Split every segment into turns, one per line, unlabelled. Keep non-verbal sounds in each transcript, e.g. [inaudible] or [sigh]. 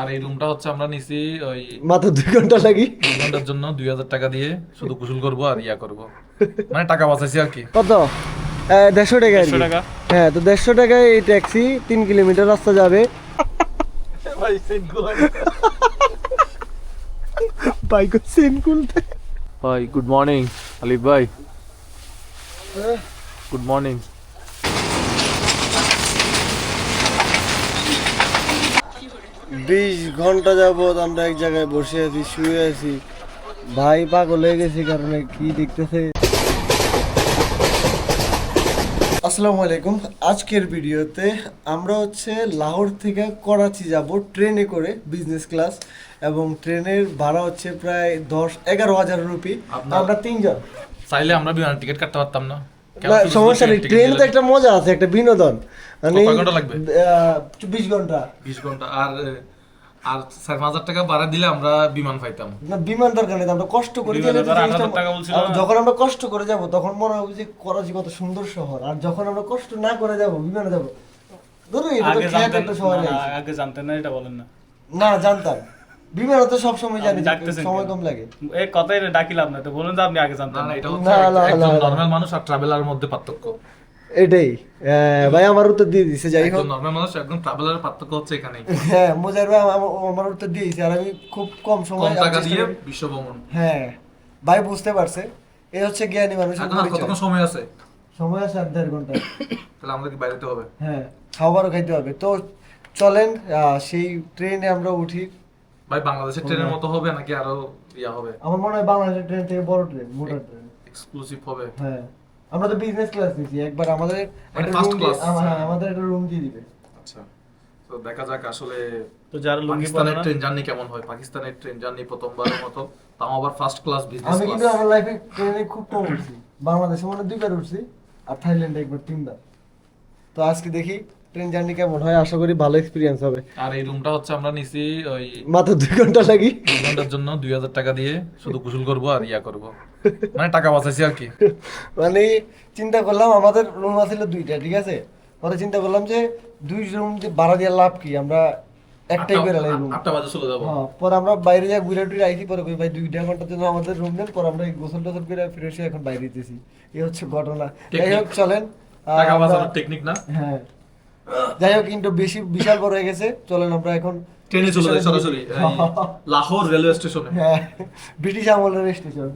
আর এই রুমটা হচ্ছে আমরা নিছি ওই
মাত্র দুই ঘণ্টা লাগি।
দুই ঘণ্টার জন্য দুই হাজার টাকা দিয়ে শুধু গোসল করব আর ইয়া করব। মানে টাকা বাঁচাইছি আর কি।
কত? দেড়শো টাকা হ্যাঁ তো দেড়শো টাকায় এই ট্যাক্সি তিন কিলোমিটার রাস্তা যাবে। বাইক সেন খুলতে
ভাই গুড মর্নিং আলিফ ভাই। গুড মর্নিং
বিশ ঘণ্টা যাবত আমরা এক জায়গায় বসে আছি শুয়ে আছি। ভাই পাগল হয়ে গেছি কারণে কি দেখতেছে? আসসালামু আলাইকুম। আজকের ভিডিওতে আমরা হচ্ছে লাহোর থেকে করাচি যাব ট্রেনে করে বিজনেস ক্লাস এবং ট্রেনের ভাড়া হচ্ছে প্রায় দশ এগারো হাজার রুপি। আমরা তিনজন।
চাইলে আমরা বিমানের টিকিট কাটতে পারতাম না।
সমস্যা নেই। ট্রেনে তো একটা মজা আছে একটা বিনোদন। মানে
কয় ঘণ্টা লাগবে?
চব্বিশ ঘণ্টা।
বিশ ঘণ্টা। আর আর চার পাঁচ হাজার টাকা ভাড়া দিলে আমরা বিমান পাইতাম।
না বিমান দরকার নেই আমরা কষ্ট করে? যখন আমরা কষ্ট করে যাব তখন মনে হবে যে করাচি কত সুন্দর শহর। আর যখন আমরা কষ্ট না করে যাব বিমানে যাব ধরো এটা একটা শহরে
না, আগে জানতেন না এটা বলেন না।
না জানতাম। বিমানে তো সব সময় জানি সময় কম লাগে।
এই কথাই ডাকিলাম না তো বলুন যে আপনি আগে জানতেন
না এটা
না,
হচ্ছে
না,
একজন
না, না।
মানুষ আর ট্রাভেলারের মধ্যে পার্থক্য।
এটাই। ভাই আমার উত্তর দিয়ে দিছে যাই হোক।
মানুষ একদম ট্রাভেলারের পার্থক্য হচ্ছে এখানেই।
হ্যাঁ মোজার ভাই আমার- উত্তর দিয়েছে আর আমি খুব কম সময়
টাকা দিয়ে বিশ্ব ভ্রমণ
হ্যাঁ ভাই বুঝতে পারছে। হচ্ছে জ্ঞানী
এখন
পরিচয়।
কতক্ষণ সময় আছে?
সময় আছে দেড় ঘণ্টা।
তাহলে আমাদের বাইরেতে হবে।
হ্যাঁ খাবারও খাইতে হবে। তো চলেন সেই ট্রেনে আমরা উঠি।
ভাই বাংলাদেশের ট্রেনের মতো হবে নাকি আরও ইয়া হবে?
আমার মনে হয় বাংলাদেশের ট্রেন থেকে বড় ট্রেন মোটর ট্রেন।
এক্সক্লুসিভ হবে।
হ্যাঁ। আমরা তো বিজনেস ক্লাস নিছি একবার আমাদের
মানে
একটা রুম আমা- হ্যাঁ, আমাদের একটা রুম দিয়ে দিবে।
আচ্ছা তো দেখা যাক আসলে
তো যারা লুঙ্গি পরে
পাকিস্তানের
না
ট্রেন জার্নি কেমন হয়? পাকিস্তানের ট্রেন জার্নি প্রথমবারের মতো তাও আবার ফার্স্ট ক্লাস বিজনেস
আমি কিন্তু
ক্লাস
আমার লাইফে ট্রেনে খুব কম উঠছি। বাংলাদেশে মনে দুইবার উঠছি আর থাইল্যান্ডে একবার তিনবার। তো আজকে দেখি ট্রেন জার্নি কেমন হয়? আশা করি ভালো এক্সপিরিয়েন্স হবে।
আর এই রুমটা হচ্ছে আমরা নিছি ওই
মাত্র দুই ঘণ্টা লাগি।
দুই ঘণ্টার জন্য দুই হাজার টাকা দিয়ে শুধু গোসল করব আর ইয়া করব। মানে টাকা বাঁচাইছি আর কি।
মানে চিন্তা করলাম আমাদের রুম আছিল দুইটা ঠিক আছে? পরে চিন্তা করলাম যে দুই রুম যে ভাড়া দিয়ে লাভ কি? আমরা একটাই করে লাই রুম
আটটা বাজে চলে যাব।
হ্যাঁ পরে আমরা বাইরে যা ঘুরে টুরে আইছি পরে কই ভাই দুইটা ঘণ্টার জন্য আমাদের রুম দেন পরে আমরা এই গোসল টোসল করে ফিরে এসে এখন বাইরে দিতেছি এই হচ্ছে ঘটনা। যাই হোক চলেন।
টাকা বাঁচানোর টেকনিক না?
হ্যাঁ। যাই হোক কিন্তু বেশি বিশাল বড় হয়ে গেছে। চলেন আমরা এখন
ট্রেনে চলে যাই সরাসরি লাহোর রেলওয়ে স্টেশনে।
হ্যাঁ ব্রিটিশ আমলের স্টেশন।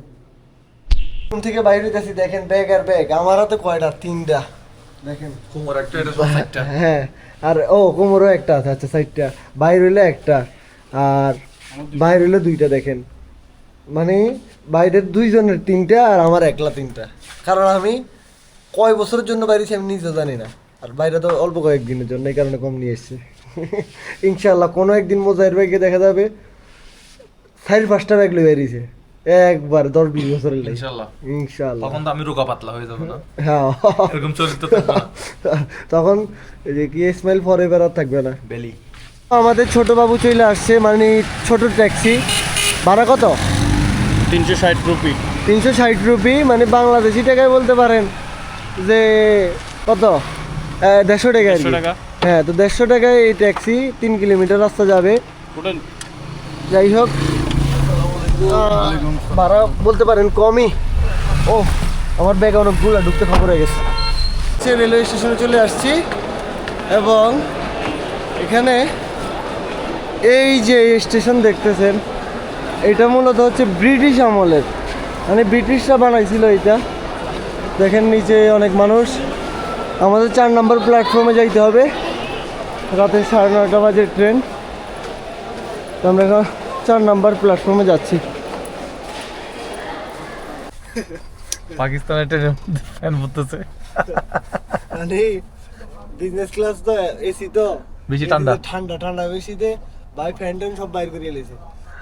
রুম থেকে বাইরে হইতেছি দেখেন ব্যাগ আর ব্যাগ আমার হাতে কয়টা? তিনটা। দেখেন।
কোমর একটা এটা সাইডটা
হ্যাঁ আর ও কোমরও একটা আছে আচ্ছা সাইডটা বাইর হইলে একটা আর বাইর হইলে দুইটা দেখেন। মানে বাইরের দুইজনের তিনটা আর আমার একলা তিনটা। কারণ আমি কয় বছরের জন্য বাইরেছি আমি নিজে জানি না। আর বাইরে তো অল্প কয়েকদিনের জন্য এই কারণে কম নিয়ে এসছি। ইনশাল্লাহ কোনো একদিন মোজাইর ব্যাগে দেখা যাবে চার পাঁচটা ব্যাগ লই বেরিয়েছে। একবার দশ বিশ বছরের লাগে।
ইনশাল্লাহ
ইনশাল্লাহ
তখন তো আমি রোগা পাতলা হয়ে যাব না?
হ্যাঁ।
এরকম চরিত্র থাকবে না।
তখন যে কি স্মেল ফর এভার আর থাকবে না।
বেলি।
আমাদের ছোট বাবু চলে আসছে মানে ছোট ট্যাক্সি। ভাড়া কত?
তিনশো ষাট রুপি।
তিনশো ষাট রুপি মানে বাংলাদেশি টাকায় বলতে পারেন যে কত? দেড়শো টাকা আর কি। হ্যাঁ তো দেড়শো টাকায় এই ট্যাক্সি তিন কিলোমিটার রাস্তা যাবে। যাই হোক ভাড়া বলতে পারেন কমই। ও আমার ব্যাগ অনেকগুলো ঢুকতে খবর হয়ে গেছে। সে রেলওয়ে স্টেশনে চলে আসছি। এবং এখানে এই যে স্টেশন দেখতেছেন এটা মূলত হচ্ছে ব্রিটিশ আমলের। মানে ব্রিটিশরা বানাইছিল এটা। দেখেন নিচে অনেক মানুষ। আমাদের চার নম্বর প্ল্যাটফর্মে যাইতে হবে। রাতে সাড়ে নয়টা বাজে ট্রেন তো আমরা এখন চার নম্বর প্ল্যাটফর্মে যাচ্ছি।
পাকিস্তানের ট্রেনের মধ্যে ফ্যান পড়তেছে
মানে বিজনেস ক্লাস তো এসি তো।
বেশি ঠান্ডা।
ঠান্ডা ঠান্ডা বেশিতে ভাই ফ্যান ট্যান সব বাইর করে লেছে।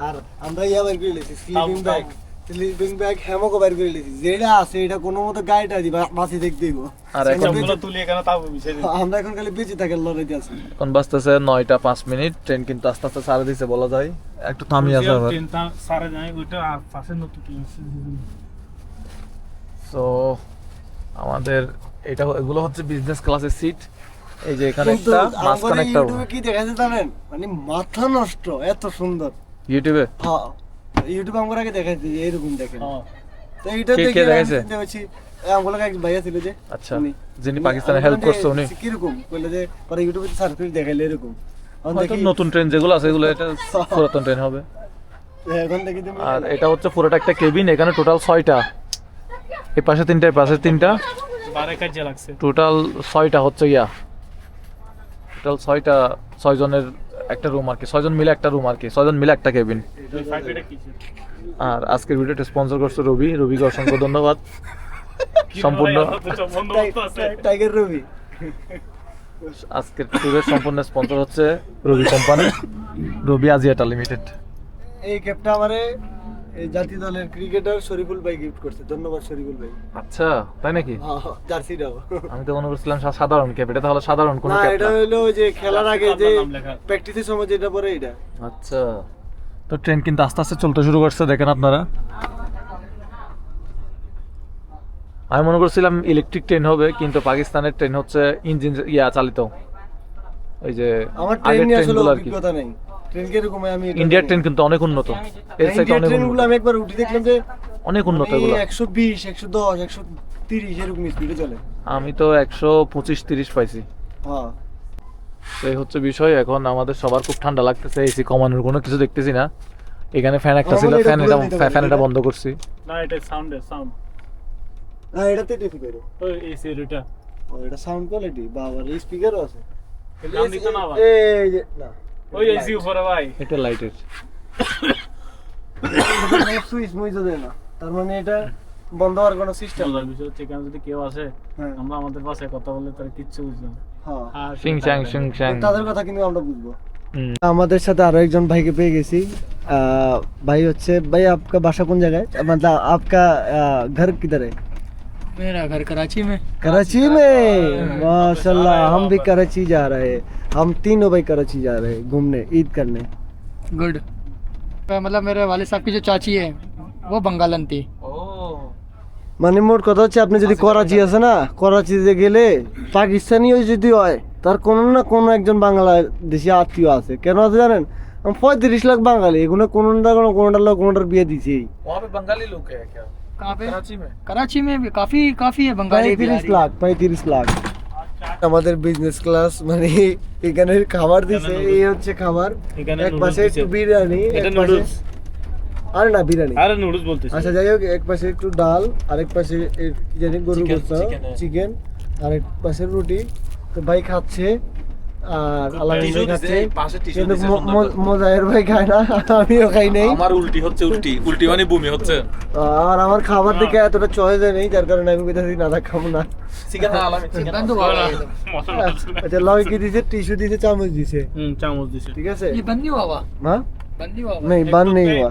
আর আমরা ইয়া বাইর করে লেছি স্লিপিং ব্যাগ স্লিপিং ব্যাগ বাইর করে লেছি। যেটা আছে এটা কোনো মতো গাড়িটা দিবা বাসি দেখতে দিব
আর এখন
সবগুলো তুলি এখানে তাও
আমরা এখন খালি বেঁচে থাকার লড়াইতে আছি
এখন বাজতেছে নয়টা পাঁচ মিনিট ট্রেন কিন্তু আস্তে আস্তে সারা দিছে বলা যায়। একটু থামিয়ে আছে আবার।
ট্রেনটা যায় ওইটা আর পাশে নতুন
তো আমাদের এটা এগুলো হচ্ছে বিজনেস ক্লাসের সিট এই যে এখানে একটা মাঝখানে
কি দেখাচ্ছে জানেন? মানে মাথা নষ্ট এত সুন্দর।
ইউটিউবে
হ্যাঁ। ইউটিউবে আমার আগে দেখাচ্ছে যে এরকম দেখেন। তো এইটা দেখে
দেখাইছে?
আমার এক ভাইয়া ছিল যে
আচ্ছা যিনি পাকিস্তানে হেল্প করছে উনি।
কীরকম যে পরে ইউটিউবে দেখাইলে এরকম।
নতুন ট্রেন যেগুলো আছে এগুলো এটা [laughs] পুরাতন ট্রেন হবে। আর এটা হচ্ছে পুরোটা একটা কেবিন এখানে টোটাল ছয়টা। এই পাশে তিনটা এই পাশে তিনটা। টোটাল ছয়টা হচ্ছে ইয়া টোটাল ছয়টা ছয় জনের একটা রুম আর কি ছয়জন মিলে একটা রুম আর কি ছয়জন মিলে একটা কেবিন? আর আজকের ভিডিওটা স্পন্সর করছে রবি। রবিকে অসংখ্য ধন্যবাদ। সম্পূর্ণ
টাইগার রবি।
আজকের ট্যুরের সম্পূর্ণ স্পন্সর হচ্ছে Robi company Robi Axiata limited
এই ক্যাপটা আমারে এই জাতীয় দলের ক্রিকেটার শরীফুল ভাই গিফট করছে। ধন্যবাদ শরীফুল ভাই।
আচ্ছা তাই নাকি?
হ্যাঁ, হ্যাঁ, জার্সিটাও।
আমি তো মনে করছিলাম সাধারণ ক্যাপ এটা তাহলে সাধারণ কোনো
না এটা
না।
হলো যে খেলার আগে যে
আপনার নাম লেখা।
প্র্যাকটিসের সময় যেটা পরে এটা।
আচ্ছা। তো ট্রেন কিন্তু আস্তে আস্তে চলতে শুরু করছে দেখেন আপনারা। আমি মনে করছিলাম ইলেকট্রিক ট্রেন হবে কিন্তু পাকিস্তানের ট্রেন হচ্ছে ইঞ্জিন ইয়া চালিত। ওই যে
আমার ট্রেন নিয়ে আসলে অভিজ্ঞতা নেই। ট্রেন কীরকম হয় আমি
ইন্ডিয়ার ট্রেন কিন্তু অনেক উন্নত। এর
হ্যাঁ,
অনেক
ট্রেনগুলো আমি একবার উঠে দেখলাম যে
অনেক উন্নত এগুলো।
বিশ একশো দশ একশো তিরিশ এরকম স্পিডে চলে।
আমি তো একশো পঁচিশ তিরিশ পাইছি।
হ্যাঁ।
তো এই হচ্ছে বিষয় এখন আমাদের সবার খুব ঠান্ডা লাগতেছে এসি কমানোর কোনো কিছু দেখতেছি না। এখানে ফ্যান একটা ছিল ফ্যান
এটা
এটা ফ্যান এটা
এটা?
বন্ধ করছি।
না এটা সাউন্ডে সাউন্ড
হ্যাঁ এটাতে টিপি করো
ওই এসি এটা।
ও এটা সাউন্ড কোয়ালিটি বাবা এই স্পিকারও আছে।
নাম দিত না আবার।
এই যে না
ওই এসি উপরে ভাই।
এটা লাইটের
সুইচ মুইচ দেয় না। তার মানে এটা বন্ধ হওয়ার কোনো সিস্টেম
এখানে যদি কেউ আসে
হ্যাঁ।
আমরা আমাদের পাশে কথা বললে তারা কিচ্ছু বুঝবে না।
সিং চ্যাং সিং চ্যাং
তাদের কথা কিন্তু আমরা বুঝবো
হুম।
আমাদের সাথে আরো একজন ভাইকে পেয়ে গেছি আহ, ভাই হচ্ছে ভাই आपका বাসা কোন জায়গায় मतलब आपका আহ, घर किधर है
मेरा घर कराची में
कराची में माशाल्लाह हम भी कराची जा रहे हैं हम तीनों भाई कराची जा रहे हैं घूमने ईद करने
गुड मतलब मेरे वाले साहब की जो चाची है वो बंगालन थी
মানে মোট কথা হচ্ছে আপনি যদি করাচি আছে না করাচিতে গেলে পাকিস্তানিও যদি হয় তার কোনো না কোনো একজন বাংলাদেশি আত্মীয় আছে কেন আছে জানেন আমি পঁয়ত্রিশ লাখ বাঙালি এগুলো কোনোটা কোনো কোনোটার লোক কোনোটার বিয়ে দিছেই
वहाँ पे बंगाली लोग है क्या
कहाँ पे
कराची में
कराची में भी काफी काफी है बंगाली
পঁয়ত্রিশ
बिहारी।
লাখ পঁয়ত্রিশ লাখ আমাদের বিজনেস ক্লাস মানে এখানে খাবার দিছে এই হচ্ছে খাবার
এখানে
এক
noodles
পাশে
দিছে।
একটু বিরিয়ানি
এটা
এক পাশে
নুডলস
আরে না বিরিয়ানি।
আরে নুডলস বলতেছি।
আচ্ছা যাই হোক এক পাশে একটু ডাল আরেক পাশে জানি গরুর গোস্ত চিকেন আরেক পাশে রুটি। তো ভাই খাচ্ছে আর আলাদা খাচ্ছে। কিন্তু মজায়ের ভাই খায় না আমিও খাই নাই।
আমার উল্টি হচ্ছে উল্টি। উল্টি মানে বমি হচ্ছে।
আর আমার খাবার দিকে এতটা চয়েস নেই যার কারণে আমি কোথা থেকে খাব না। আচ্ছা লয় কি দিছে? টিস্যু দিছে চামচ দিছে।
চামচ দিছে।
ঠিক আছে? বান্নি
বাবা।
হ্যাঁ বান্নি
বাবা।
নেই বান বাবা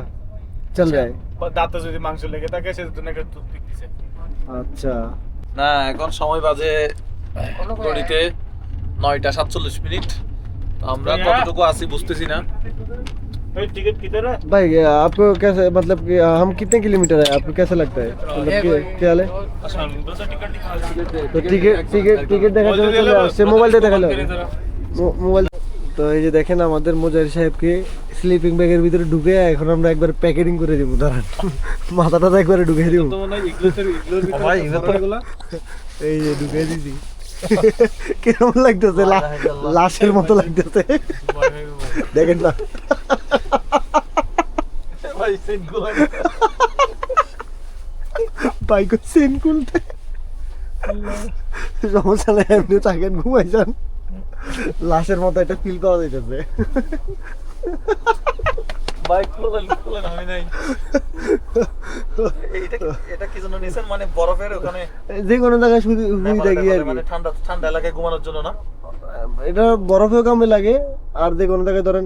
চল
আচ্ছা। যদি মাংস লেগে থাকে একটা দিছে।
আচ্ছা।
না এখন সময় বাজে নয়টা সাতচল্লিশ মিনিট। আমরা কতটুকু আছি বুঝতেছি না।
ভাই आपको कैसे मतलब कि हम कितने किलोमीटर है आपको कैसा लगता है তো এই যে দেখেন আমাদের মোজাহির সাহেবকে স্লিপিং ব্যাগের ভিতরে ঢুকে এখন আমরা একবার প্যাকেটিং করে দিব দাঁড়ান। মাথাটা তো একবারে ঢুকে দিব। এই যে ঢুকে দিছি। কেমন লাগতেছে? লাশের মতো লাগতেছে। দেখেন না। বাইক সেন খুলতে সমস্যা নেই এমনি থাকেন ঘুমাই যান লাশের মতো একটা ফিল পাওয়া যাইতেছে।
বাইক খোলেন খোলেন আমি নাই। এটা এটা কি জন্য নিছেন? মানে বরফের ওখানে
যে কোনো জায়গায় শুধু শুই থাকি আর
মানে ঠান্ডা ঠান্ডা এলাকায় ঘুমানোর জন্য না?
এটা বরফেও কামে লাগে আর যে কোনো জায়গায় ধরেন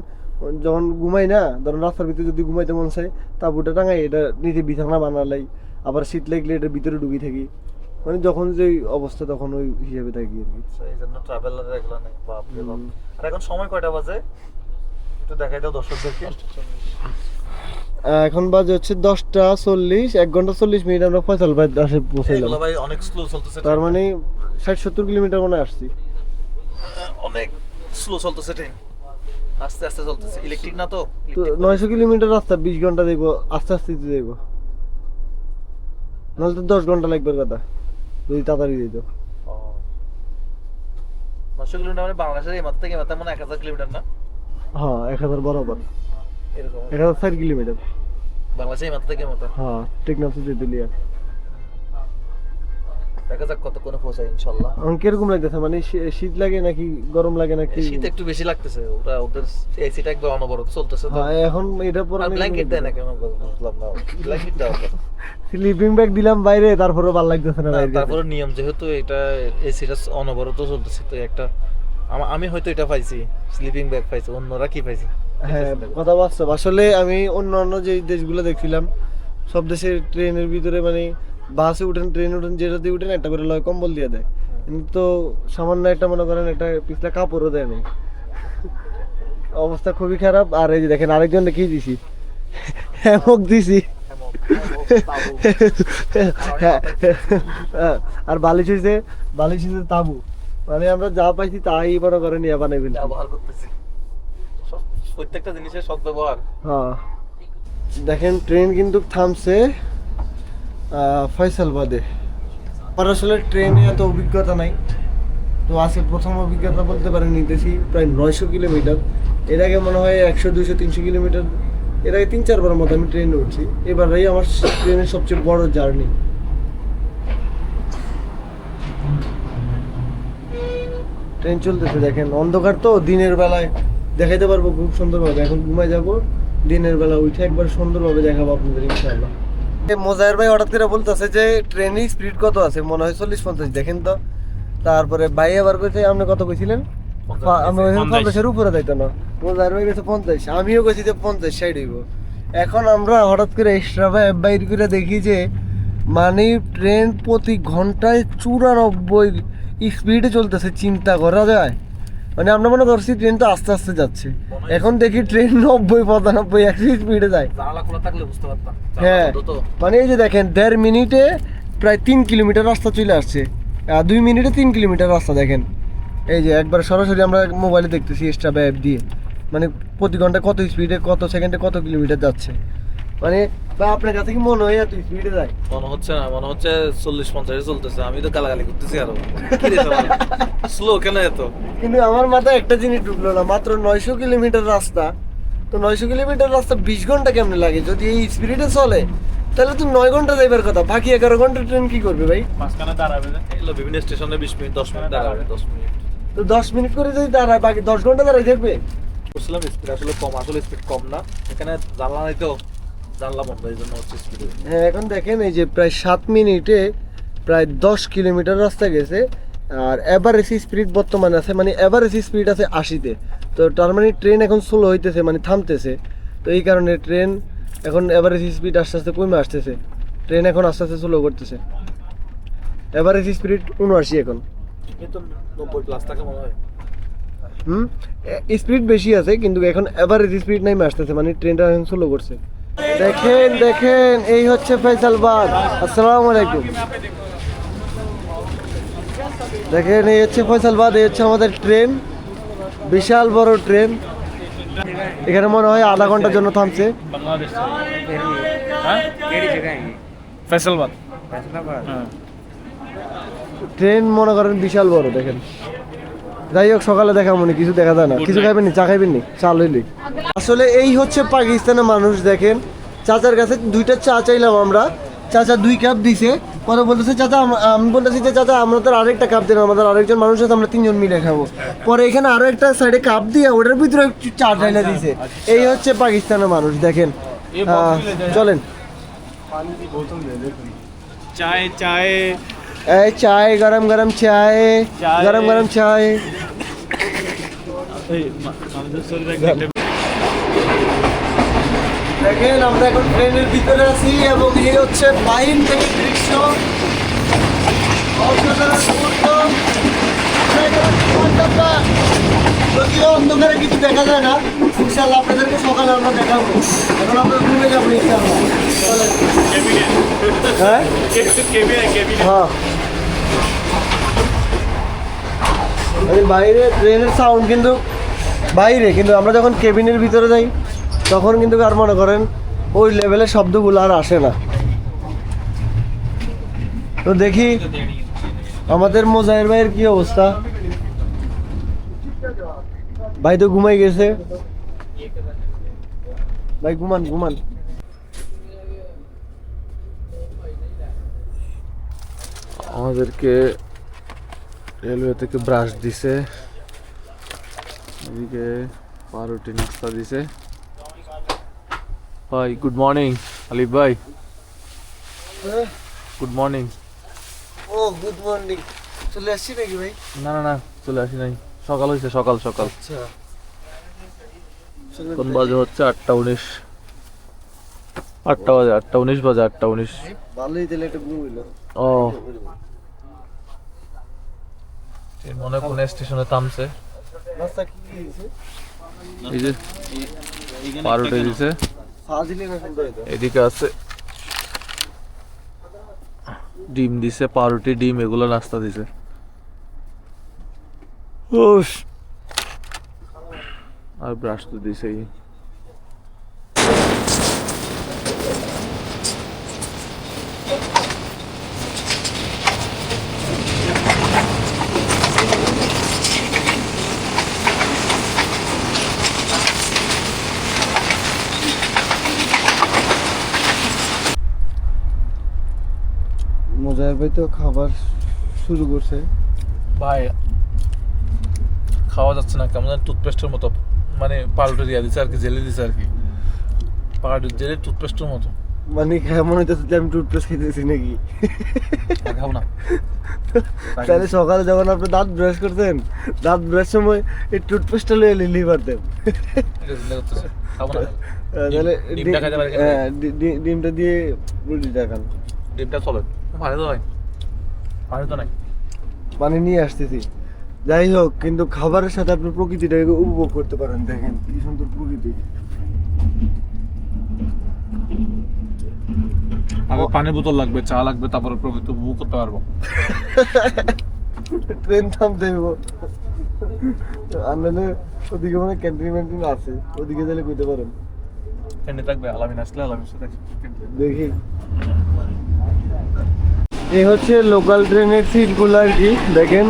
যখন ঘুমাই না ধরেন রাস্তার ভিতরে যদি ঘুমাইতে মন চায় তাবুটা টাঙাই এটা নিজে বিছানা বানালাই আবার শীত লাগলে এটার ভিতরে ঢুকি থাকি। মানে যখন যে অবস্থা তখন ওই হিসাবে থাকি আর কি।
এই জন্য ট্রাভেলার এগুলো নেই বাপ রে বাপ। আর এখন সময় কয়টা বাজে? একটু দেখাই দাও দর্শকদেরকে।
এখন বাজে হচ্ছে দশটা চল্লিশ এক ঘণ্টা চল্লিশ মিনিট আমরা ফয়সালবাদ আসে পৌঁছাইলাম।
ভাই অনেক স্লো চলতেছে
তার মানে ষাট সত্তর কিলোমিটার মনে আসছি।
অনেক স্লো চলতেছে ট্রেন আস্তে আস্তে চলতেছে। ইলেকট্রিক না তো?
তো নয়শো কিলোমিটার রাস্তা বিশ ঘণ্টা দেখব আস্তে আস্তে দেখব। নাহলে তো দশ ঘণ্টা লাগবে কথা যদি তাড়াতাড়ি দিত
নশো কিলোমিটার মানে বাংলাদেশের এই মাত্র থেকে মাত্র মানে এক হাজার কিলোমিটার না?
হ্যাঁ এক হাজার বরাবর।
এরকম।
এক হাজার ষাট কিলোমিটার।
বাংলাদেশে এই মাত্র থেকে মাত্র।
হ্যাঁ টেকনাফ তেতুলিয়া
দেখা যাক কত পৌঁছায় ইনশাল্লাহ।
কীরকম লাগতেছে? মানে শীত লাগে নাকি গরম লাগে নাকি?
শীত একটু বেশি লাগতেছে ওরা ওদের এসিটা একবার অনবরত চলতেছে তো।
হ্যাঁ এখন এটা পরে
ব্ল্যাঙ্কেট দেয় না কেন বুঝলাম না। ব্ল্যাঙ্কেট দেওয়া
স্লিপিং ব্যাগ দিলাম বাইরে তারপরে ভালো লাগতেছে না
না,
বাইরে।
তারপরে নিয়ম যেহেতু এটা এসিটা অনবরত চলতেছে তো একটা আমি হয়তো এটা পাইছি স্লিপিং ব্যাগ পাইছি অন্যরা কি পাইছি?
হ্যাঁ কথা বাস্তব আসলে আমি অন্য অন্য যে দেশগুলো দেখছিলাম সব দেশের ট্রেনের ভিতরে মানে বাসে উঠেন ট্রেনে উঠেন যেটাতে উঠেন একটা করে লয় কম্বল দিয়ে দেয়। কিন্তু সামান্য একটা মনে করেন একটা পিছলা কাপড়ও দেয় নাই। অবস্থা খুবই খারাপ। আর এই যে দেখেন আরেকজন কি দিছি? হ্যামক দিছি। হ্যাঁ, আর বালিশ হয়েছে বালিশ হয়েছে তাবু। মানে আমরা যা পাইছি তাই মনে করেন ইয়া বানাই
ব্যবহার করতেছি। সব প্রত্যেকটা জিনিসের সৎ ব্যবহার
হ্যাঁ। দেখেন ট্রেন কিন্তু থামছে। ফয়সালবাদে। আমার আসলে ট্রেনে এত অভিজ্ঞতা নাই। তো আজকে প্রথম অভিজ্ঞতা বলতে পারেন, নিতেছি প্রায় নয়শো কিলোমিটার। এর আগে মনে হয় একশো দুশো তিনশো কিলোমিটার। এর আগে তিন, চারবার মতো আমি ট্রেনে উঠছি। এবারেই আমার ট্রেনের সবচেয়ে বড় জার্নি ট্রেন চলতেছে, দেখেন, অন্ধকার তো, দিনের বেলায় দেখাইতে পারব খুব সুন্দরভাবে। এখন ঘুমায় যাব, দিনের বেলা উঠে একবার সুন্দরভাবে দেখাবো আপনাদের, ইনশাআল্লাহ। মোজাহের ভাই হঠাৎ করে বলতেছে যে ট্রেনের স্পিড কত আছে? মনে হয় চল্লিশ পঞ্চাশ দেখেন তো। তারপরে ভাই আবার কইছে আপনি কত কইছিলেন? আমি পঞ্চাশের উপরে যাইতো না। মোজাহের ভাই গেছে পঞ্চাশ। আমিও কইছি যে পঞ্চাশ সাইড হইব। এখন আমরা হঠাৎ করে এক্সট্রা বাইর করে দেখি যে মানে ট্রেন প্রতি ঘন্টায় চুরানব্বই স্পিডে চলতেছে চিন্তা করা যায়। মানে আমরা মনে করছি ট্রেন তো আস্তে আস্তে যাচ্ছে। এখন দেখি ট্রেন নব্বই পঁচানব্বই একশো স্পিডে যায়। হ্যাঁ। মানে এই যে দেখেন দেড় মিনিটে প্রায় তিন কিলোমিটার রাস্তা চলে আসছে। দুই মিনিটে তিন কিলোমিটার রাস্তা দেখেন। এই যে একবার সরাসরি আমরা মোবাইলে দেখতেছি এক্সট্রা অ্যাপ দিয়ে। মানে প্রতি ঘণ্টা কত স্পিডে কত সেকেন্ডে কত কিলোমিটার যাচ্ছে। মানে বা আপনার কাছে কি মনে হয় এত স্পিডে যায়
মনে হচ্ছে না মনে হচ্ছে চল্লিশ পঞ্চাশে চলতেছে আমি তো গালাগালি করতেছি আরও। [laughs] স্লো কেন এত?
কিন্তু আমার মাথায় একটা জিনিস ঢুকলো না মাত্র নয়শো কিলোমিটার রাস্তা। তো নয়শো কিলোমিটার রাস্তা বিশ ঘণ্টা কেমনে লাগে? যদি এই স্পিডে চলে তাহলে তো নয় ঘণ্টা যাইবার কথা। বাকি এগারো ঘণ্টা ট্রেন কি করবে ভাই?
মাঝখানে দাঁড়াবে
এগুলো বিভিন্ন স্টেশনে বিশ মিনিট দশ মিনিট দাঁড়াবে দশ মিনিট।
তো দশ মিনিট করে যদি দাঁড়ায় বাকি দশ ঘণ্টা দাঁড়াই থাকবে?
বুঝলাম স্পিড আসলে কম আসলে স্পিড কম না। এখানে জানলা নাই তো জানলা বন্ধ এই জন্য হচ্ছে স্পিড
হ্যাঁ এখন দেখেন এই যে প্রায় সাত মিনিটে প্রায় দশ কিলোমিটার রাস্তা গেছে আর এভারেজ স্পিড বর্তমানে আছে মানে এভারেজ স্পিড আছে আশিতে। তো তার মানে ট্রেন এখন স্লো হইতেছে মানে থামতেছে। তো এই কারণে ট্রেন এখন এভারেজ স্পিড আস্তে আস্তে কমে আসতেছে। ট্রেন এখন আস্তে আস্তে স্লো করতেছে। এভারেজ স্পিড উনআশি এখন।
কিন্তু নব্বই প্লাস মনে হয়।
হুম? স্পিড বেশি আছে কিন্তু এখন এভারেজ স্পিড নাই আসতেছে মানে ট্রেনটা এখন স্লো করছে। দেখেন দেখেন এই হচ্ছে ফয়সালবাদ আসসালামু আলাইকুম। দেখেন এই হচ্ছে ফয়সালবাদ এই হচ্ছে আমাদের ট্রেন। বিশাল বড় ট্রেন। এখানে মনে হয় আধা ঘণ্টার জন্য থামছে।
ফেসলবাদ
ট্রেন মনে করেন বিশাল বড় দেখেন। যাই হোক সকালে দেখা মনে কিছু দেখা যায় না। কিছু খাইবেন নি? চা খাইবেন নি? চা লইলি। আসলে এই হচ্ছে পাকিস্তানের মানুষ দেখেন। চাচার কাছে দুইটা চা চাইলাম আমরা। চাচা দুই কাপ দিছে। পরে বলতেছে চাচা আমি বলতেছি যে চাচা আমাদের আরেকটা কাপ দেন আমাদের আরেকজন মানুষ আছে আমরা তিনজন মিলে খাব। পরে এখানে আরও একটা সাইডে কাপ দিয়ে ওটার ভিতরে একটু চা চাইলা দিছে। এই হচ্ছে পাকিস্তানের মানুষ দেখেন। চলেন।
চায় চায়
এই চায় গরম গরম চায়
गरम
গরম গরম চায়
এই মা- আমাদের শরীরে একটা
দেখেন আমরা এখন ট্রেনের ভিতরে আছি এবং এই হচ্ছে বাইরে থেকে দৃশ্য। অসাধারণ মুহূর্ত। আমরা এখানে ঘন্টাটা দেখা যায় না। আপনাদেরকে আমরা দেখাবো। এখন আমরা হ্যাঁ? হ্যাঁ। বাইরে ট্রেনের সাউন্ড কিন্তু বাইরে, কিন্তু আমরা যখন কেবিনের ভিতরে যাই, তখন কিন্তু আর মনে করেন ওই লেভেলের শব্দগুলো আর আসে না। তো দেখি আমাদের মোজাহের ভাইয়ের কি অবস্থা? ভাই তো ঘুমাই গেছে। ভাই ঘুমান ঘুমান।
আমাদেরকে রেলওয়ে থেকে ব্রাশ দিছে। এদিকে পাউরুটি নাস্তা দিছে। ভাই গুড মর্নিং আলিফ ভাই। গুড মর্নিং
ও গুড মর্নিং চলে আসছি নাকি ভাই?
না না না চলে আসি নাই। সকাল হয়েছে সকাল সকাল।
আচ্ছা।
কোন বাজে হচ্ছে আটটা উনিশ। আটটা বাজে আটটা উনিশ বাজে আটটা উনিশ।
ভালোই তাহলে একটা ঘুম হইল।
ও। মনে কোন স্টেশনে থামছে?
রাস্তা কি কি দিয়েছে
এই যে পাউরুটি দিছে। এদিকে আছে। ডিম দিছে পাউরুটি ডিম এগুলো নাস্তা দিছে। উফ। আর ব্রাশ তো দিছেই
মজার ভাই তো খাবার শুরু করছে
ভাই খাওয়া যাচ্ছে না কেমন জানি টুথপেস্টের মতো মানে পাউরুটি দিয়ে দিচ্ছে আর কি জেলে দিচ্ছে আর কি। পাউরুটি জেলে টুথপেস্টের মতো।
মানে কেমন হইতেছে যে আমি টুথপেস্ট খেতেছি নাকি?
খাব না।
তাহলে সকালে যখন আপনি দাঁত ব্রাশ করতেন দাঁত ব্রাশ সময় এই টুথপেস্টটা লয়ে লিলি পারতেন তাহলে
ডিম- ডিমটা?
হ্যাঁ, দিয়ে রুটিটা খান
ডিমটা চলে। পানি তো ভাই পানি তো নাই।
পানি নিয়ে আসতেছি। যাই হোক কিন্তু খাবারের সাথে আপনি প্রকৃতিটাকে উপভোগ করতে পারেন দেখেন কি সুন্দর প্রকৃতি।
আগে পানির বোতল লাগবে চা লাগবে তারপরে প্রকৃতি উপভোগ করতে পারব।
ট্রেন থামতে হইব। আনলে ওদিকে মানে ক্যান্টিন ম্যান্টিন আছে ওদিকে গেলে কইতে পারেন।
এনে থাকবে আলামিন আসলে আলামিন সাথে
দেখি। এই হচ্ছে লোকাল ট্রেনের সিটগুলো আর কি দেখেন।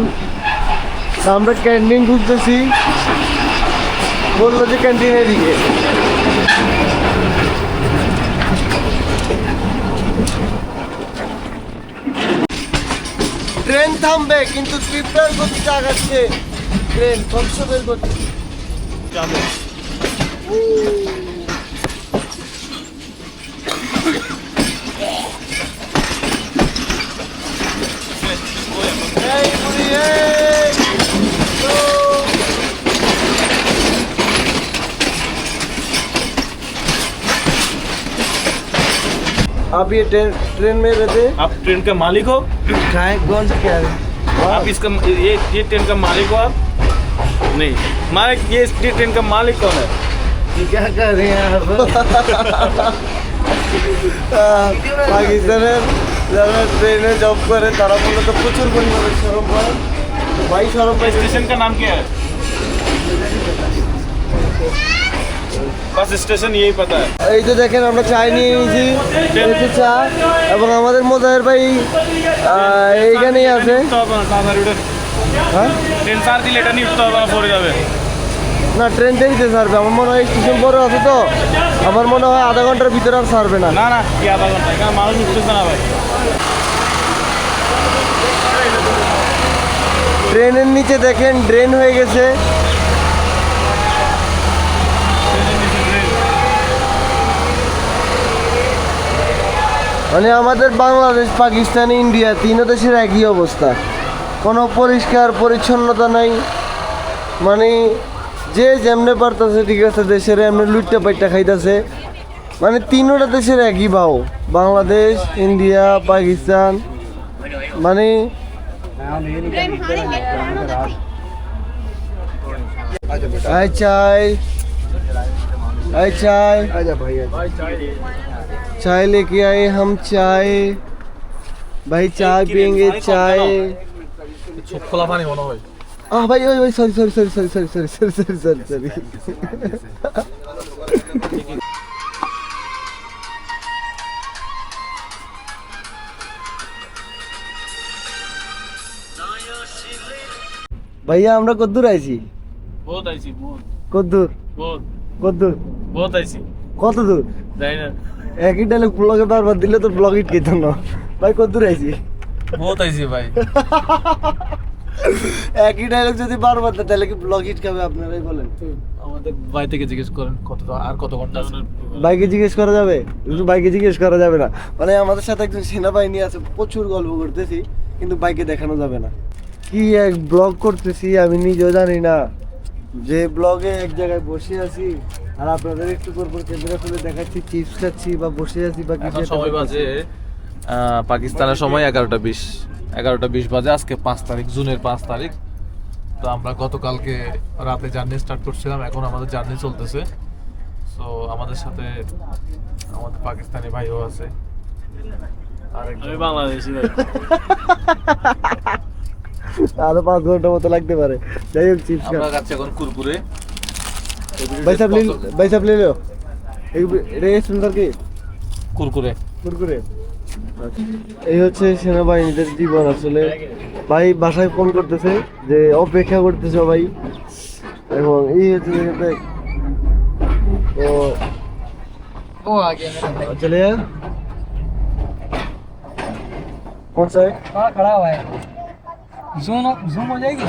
আমরা ক্যান্টিন খুঁজতেছি বলল যে ক্যান্টিনের দিকে ট্রেন থামবে কিন্তু তীব্রার গতি আগাচ্ছে ট্রেন কনসবের গতি
যাবে
आप ये ट्रेन ट्रेन में रहते
आप ट्रेन का मालिक हो
हैं कौन सा क्या है
आप इसका ये ये ट्रेन का मालिक हो आप नहीं मालिक ये ये ट्रेन का मालिक कौन है
ये क्या कर रहे हैं आप পাকিস্তানের যারা ট্রেনে জব করে তারা মূলত প্রচুর পরিমাণে সরম পায় তো ভাই সরম পাই
स्टेशन का नाम क्या है बस स्टेशन यही पता है
এই তো দেখেন আমরা চাই নিয়ে নিয়েছি এই যে চা এবং আমাদের মোজাহের ভাই আহ, এইখানেই আছে হ্যাঁ
ট্রেন সার দিলে এটা নিতে হবে না পড়ে যাবে
না ট্রেন ট্রেনতে ছাড়বে আমার মনে হয় স্টেশন পরে আছে তো আমার মনে হয় আধা ঘন্টার ভিতরে আর ছাড়বে না
না না কি আধা ঘন্টা এখানে মানুষ উঠতেছে না ভাই
ট্রেনের নিচে দেখেন ড্রেন হয়ে গেছে মানে আমাদের বাংলাদেশ, পাকিস্তান, ইন্ডিয়া তিন দেশের একই অবস্থা। কোনো পরিষ্কার পরিচ্ছন্নতা নাই। মানে যে যেমনে পারতেছে, ঠিক আছে, দেশের এমনি লুটটা পাইটা খাইতেছে। মানে তিনটা দেশের একই ভাও। বাংলাদেশ, ইন্ডিয়া, পাকিস্তান মানে আচ্ছা আচ্ছা আচ্ছা ভাই चाय लेके आए हम चाय भाई चाय पियेंगे चाय
চোখ খোলা পানি মনে হয়
আহ ভাই ওই ওই sorry sorry sorry sorry sorry sorry sorry sorry sorry sorry ভাইয়া আমরা কদ্দূর আইছি
বহুত আইছি বহুত
কদ্দূর
বহুত
কদ্দূর
বহুত আইছি
কত দূর
যাই না
একই ডায়লগ ব্লগে বারবার দিলে তোর ব্লগ হিট খেতাম না। ভাই কদ্দূর আইছি?
বহুত আইছি ভাই।
একই ডায়লগ যদি বারবার দেয় তাহলে কি ব্লগ হিট খাবে আপনারাই বলেন?
আমাদের ভাই থেকে জিজ্ঞেস করেন কত আর কত ঘণ্টা আছে?
বাইকে জিজ্ঞেস করা যাবে? কিন্তু বাইকে জিজ্ঞেস করা যাবে না। মানে আমাদের সাথে একজন সেনাবাহিনী আছে প্রচুর গল্প করতেছি কিন্তু বাইকে দেখানো যাবে না। কি এক ব্লগ করতেছি আমি নিজেও জানি না। যে ব্লগে এক জায়গায় বসে আছি আর আপনাদের একটু পর পর ক্যামেরা খুলে দেখাচ্ছি চিপস খাচ্ছি বা বসে আছি বা কিছু
সময় বাজে পাকিস্তানের সময় এগারোটা বিশ এগারোটা বিশ বাজে আজকে পাঁচ তারিখ জুনের পাঁচ তারিখ। তো আমরা গতকালকে রাতে জার্নি স্টার্ট করছিলাম এখন আমাদের জার্নি চলতেছে। তো আমাদের সাথে আমাদের পাকিস্তানি ভাইও আছে। আরেকজন
আমি বাংলাদেশি ভাই। [laughs]
আরো পাঁচ ঘন্টা মতো লাগতে পারে যাই হোক চিপস
আমরা খাচ্ছি এখন কুরকুরে
ভাই সাহেব ले भाई साहब ले लो एक এটা এই সুন্দর কি
কুরকুরে
কুরকুরে এই হচ্ছে সেনাবাহিনীদের জীবন আসলে ভাই বাসায় ফোন করতেছে যে অপেক্ষা করতেছে সবাই এবং এই হচ্ছে যে দেখ তো
वो आ गया मेरा भाई
चले यार कौन सा है
हाँ खड़ा हुआ है जूम जूम हो जाएगी?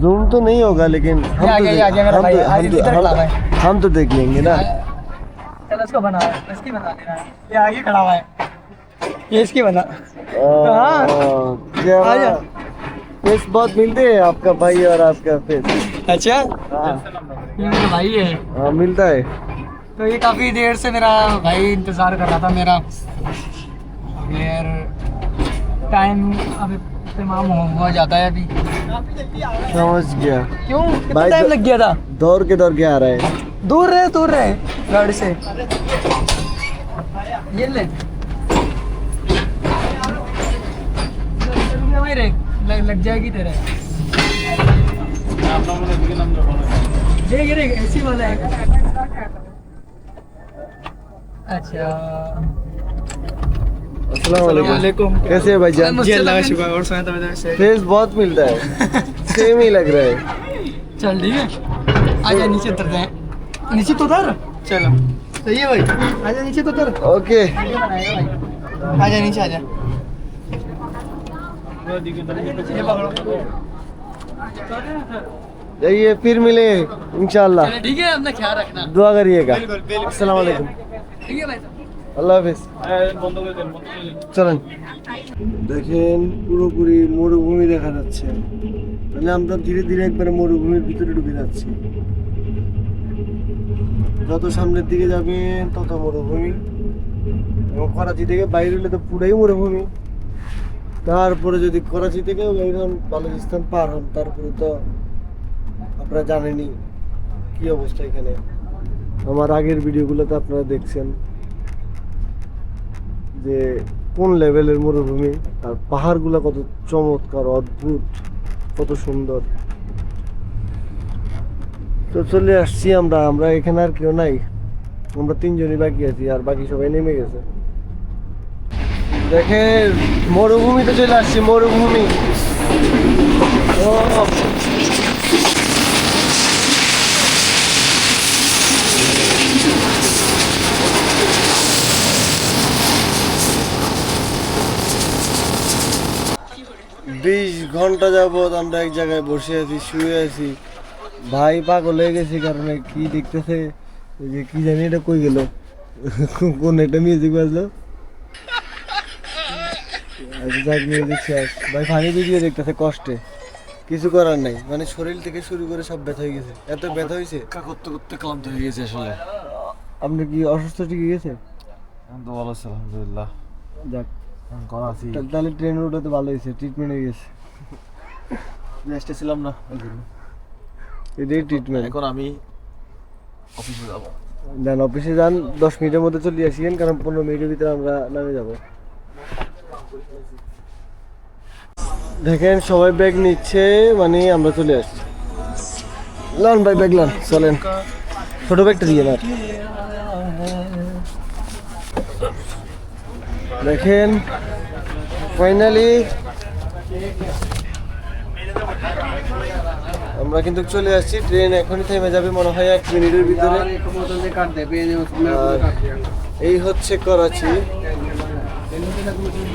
जूम तो नहीं होगा लेकिन हम
आ
तो
गया,
देख-
आ गया
हम तो- हम तो-। हम- हम तो देख लेंगे ना।
चल इसको बना इसकी बना देना ये आगे खड़ा हुआ है। ये इसकी बना। हाँ। आ जा।
फेस बहुत मिलते हैं आपका भाई और आपका फेस
अच्छा?
हाँ।
ये भाई है।
हाँ, मिलता है।
तो ये काफ़ी देर से मेरा भाई इंतज़ार कर रहा था मेरा। टाइम अभी इस्तेमाल हुआ जाता है अभी।
समझ गया।
क्यों? कितना टाइम लग गया था?
दौड़ के दौड़ के आ रहा है।
दूर रहे दूर रहे गाड़ी से। ये ले। लग जाएगी तेरे। ये ऐसी वाला है। अच्छा।
अस्सलाम। कैसे है भाईजान?
जी अल्लाह का शुक्र और सुना तो से?
फेस बहुत मिलता है। सेम ही लग रहा है।
चल ठीक है। आजा नीचे उतरते हैं। नीचे तो उतर। चलो। सही है भाई। आजा नीचे तो उतर।
ओके
आजा नीचे आजा
जाइए फिर मिले इंशाल्लाह।
ठीक है अपना ख्याल रखना।
दुआ करिएगा। अस्सलाम वालेकुम
ठीक है भाई साहब।
আল্লাহ হাফিজ। চলেন। দেখেন পুরোপুরি মরুভূমি দেখা যাচ্ছে। মানে আমরা ধীরে ধীরে একবারে মরুভূমির ভিতরে ঢুকে যাচ্ছি। যত সামনের দিকে যাবেন, তত মরুভূমি। এবং করাচি থেকে বাইরে হলে তো পুরাই মরুভূমি। তারপরে যদি করাচি থেকে হন, বালুচিস্তান পার হন, তারপরে তো আপনারা জানেনই কি অবস্থা এখানে। আমার আগের ভিডিওগুলোতে আপনারা দেখছেন। যে কোন লেভেলের মরুভূমি আর পাহাড়গুলো কত চমৎকার, অদ্ভুত, কত সুন্দর। তো চলে আসছি আমরা আমরা এখানে আর কেউ নাই। আমরা তিনজনই বাকি আছি, আর বাকি সবাই নেমে গেছে। দেখেন, মরুভূমিতে চলে আসছি, মরুভূমি। ও বিশ ঘণ্টা যাবৎ আমরা এক জায়গায় বসে আছি শুয়ে আছি। ভাই পাগল হয়ে গেছি কারণে কি দেখতেছে? যে কি জানি এটা কই গেল? কোন একটা মিউজিক বাজলো? আচ্ছা যাক মিউজিক শেষ। ভাই ফানি ভিডিও দেখতেছে কষ্টে। কিছু করার নাই। মানে শরীর থেকে শুরু করে সব ব্যথা হয়ে গেছে। এত ব্যথা হয়েছে?
করতে করতে ক্লান্ত হয়ে গেছে আসলে।
আপনার কি অসুস্থ ঠিক গেছে
এখন তো ভালো আছে। আলহামদুলিল্লাহ
যাক তা- তাহলে ট্রেনের ওটাতে ভালো হয়েছে ট্রিটমেন্ট হয়ে গেছে।
রেস্টে ছিলাম না ওই জন্য।
এটাই ট্রিটমেন্ট
এখন আমি অফিসে যাব।
যান অফিসে যান দশ মিনিটের মধ্যে চলে আসিয়েন কারণ পনেরো মিনিটের ভিতরে আমরা নামে যাব। দেখেন সবাই ব্যাগ নিচ্ছে মানে আমরা চলে আসছি। লান ভাই ব্যাগ লান চলেন। ছোট ব্যাগটা দিয়ে না দেখেন ফাইনালি আমরা কিন্তু চলে আসছি ট্রেন এখনই থেমে যাবে মনে হয় এক মিনিটের ভিতরে। এই হচ্ছে করাচি। মানুষের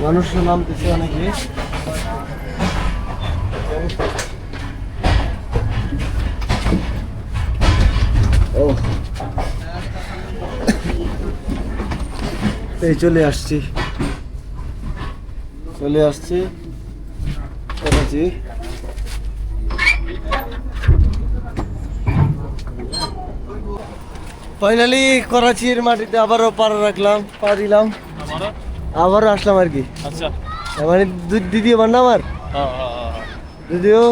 মানুষ নামতেছে অনেকে। ও। এই চলে আসছি। চলে আসছি করাচি। ফাইনালি করাচির মাটিতে আবারও পা রাখলাম পা দিলাম আবারও আসলাম আর কি
আচ্ছা
মানে দু- দ্বিতীয়বার না আমার
হ্যাঁ হ্যাঁ হ্যাঁ
যদিও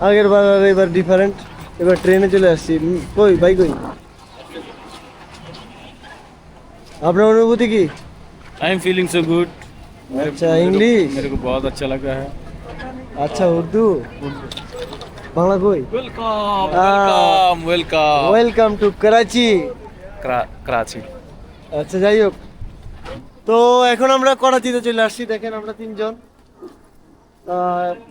আগের বার আর এবার ডিফারেন্ট এবার ট্রেনে চলে আসছি উম, কই ভাই কই আপনার অনুভূতি কি
I am feeling so good
अच्छा इंग्लिश
मेरे को बहुत अच्छा लग रहा है
আচ্ছা উর্দু বাংলা কই? Welcome.
Welcome welcome
welcome to Karachi
Karachi
আচ্ছা যাই হোক। তো এখন আমরা করাচিতে চলে আসছি দেখেন আমরা তিনজন।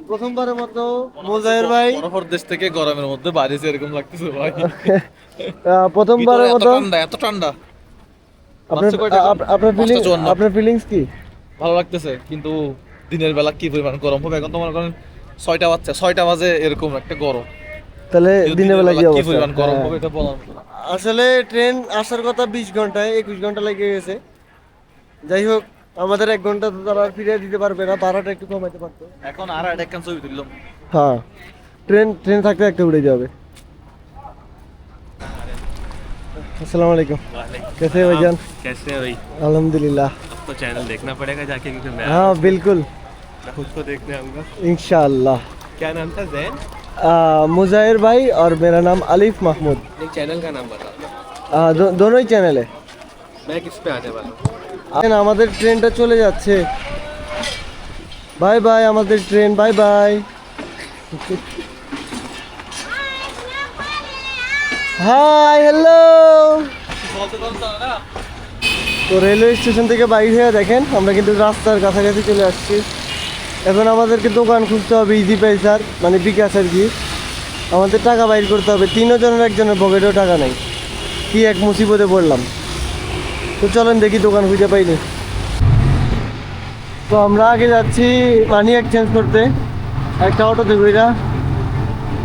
প্রথমবারের মতো মোজাহের ভাই।
বরফর দেশ থেকে গরমের মধ্যে বাড়িছে এরকম লাগতেছে ভাই। [laughs]
প্রথমবারের মতো
ঠান্ডা এত ঠান্ডা।
আপনার ফিলিংস আপনার ফিলিংস কি?
ভালো লাগতেছে কিন্তু দিনের বেলা কি পরিমাণ গরম হবে এখন তো মনে করেন ছয়টা বাজছে ছয়টা বাজে এরকম একটা গরম
তাহলে
কিন্তু
দিনের বেলা কি
কি
অবস্থা
পরিমাণ গরম
হ্যাঁ।
হবে এটা বলার মতো না।
আসলে ট্রেন আসার কথা বিশ ঘন্টায় একুশ ঘন্টা লেগে গেছে যাই হোক আমাদের এক ঘন্টা তো তারা ফিরিয়ে দিতে পারবে না ভাড়াটা একটু কমাইতে পারতো
এখন আর একটা একখান ছবি তুললাম
হ্যাঁ ট্রেন ট্রেন থাকতে একটা উড়ে যাবে अस्सलाम वालेकुम कैसे हो भाईजान
कैसे है भाई
अल्हम्दुलिल्लाह
अब तो चैनल देखना पड़ेगा जाके क्योंकि मैं
हाँ बिल्कुल
मैं खुद को देखने आऊँगा
इंशाल्लाह
क्या नाम था जैन
आ, मुजाहिर भाई और मेरा नाम अलीफ महमूद
एक चैनल का नाम बता
आ, दो, दोनों ही চ্যানেলে
मैं किस पे आने वाला हूँ
আছেন, আমাদের ট্রেনটা চলে যাচ্ছে বাই বাই আমাদের train bye bye hi hello তো রেলওয়ে স্টেশন থেকে বাইর হয়ে দেখেন আমরা কিন্তু রাস্তার কাছাকাছি চলে আসছি এখন আমাদেরকে দোকান খুঁজতে হবে ইজি পয়সার মানে বিকাশ আর কি। আমাদের টাকা বাইর করতে হবে, তিনজনের একজনের পকেটেও টাকা নেই। কি এক মুসিবতে পড়লাম। তো চলেন দেখি দোকান খুঁজে পাইনি। তো আমরা আগে যাচ্ছি মানি এক্সচেঞ্জ করতে, একটা অটোতে ঘুরা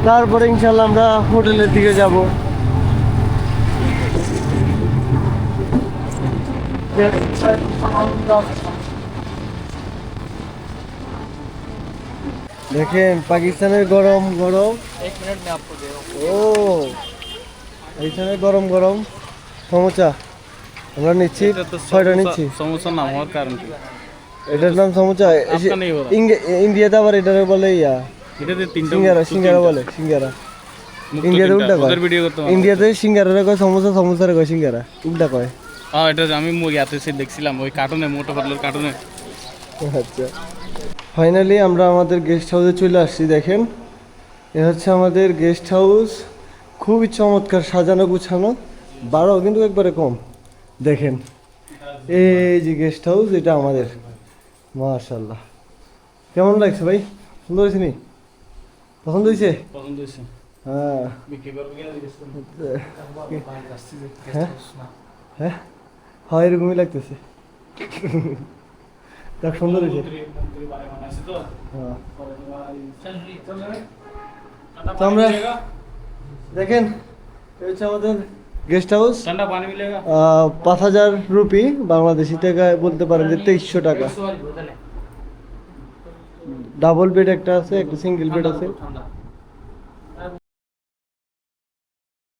তারপরে ইনশাল্লাহ আমরা হোটেলের দিকে যাব। দেখেন পাকিস্তানের গরম গরম। ও এইখানে গরম গরম। সমোসা আমরা নিচ্ছি ছয়টা নিচ্ছি।
সমোসার নাম
এটার নাম সমোসা ইন্ডিয়াতে আবার এটারে বলে ইয়া।
এটাতে তিনটা
সিঙ্গারা সিঙ্গারা বলে সিঙ্গারা। ইন্ডিয়াতে উল্টা কয়। ইন্ডিয়াতে সিঙ্গারা কয় সমোসা সমোসা কয় সিঙ্গারা। উল্টা কয়।
হ্যাঁ এটা আমি মুগি আতে দেখছিলাম ওই কার্টুনে মোটো পাতলার কার্টুনে
আচ্ছা। ফাইনালি আমরা আমাদের গেস্ট হাউসে চলে আসছি দেখেন। এ হচ্ছে আমাদের গেস্ট হাউস খুবই চমৎকার সাজানো গুছানো। বারো কিন্তু একবারে কম। দেখেন এই যে গেস্ট হাউস এটা আমাদের। মাশাল্লাহ কেমন লাগছে ভাই? সুন্দর হয়েছে নি? পছন্দ হয়েছে?
পছন্দ হয়েছে।
হ্যাঁ। হ্যাঁ? হ্যাঁ? হয় এরকমই লাগতেছে। দেখ সুন্দর হয়েছে। তো। হ্যাঁ। আমরা দেখেন হচ্ছে আমাদের গেস্ট হাউস পাঁচ হাজার রুপি বাংলাদেশি টাকায় বলতে পারেন যে তেইশশো টাকা। ডাবল বেড একটা আছে একটা সিঙ্গেল বেড আছে।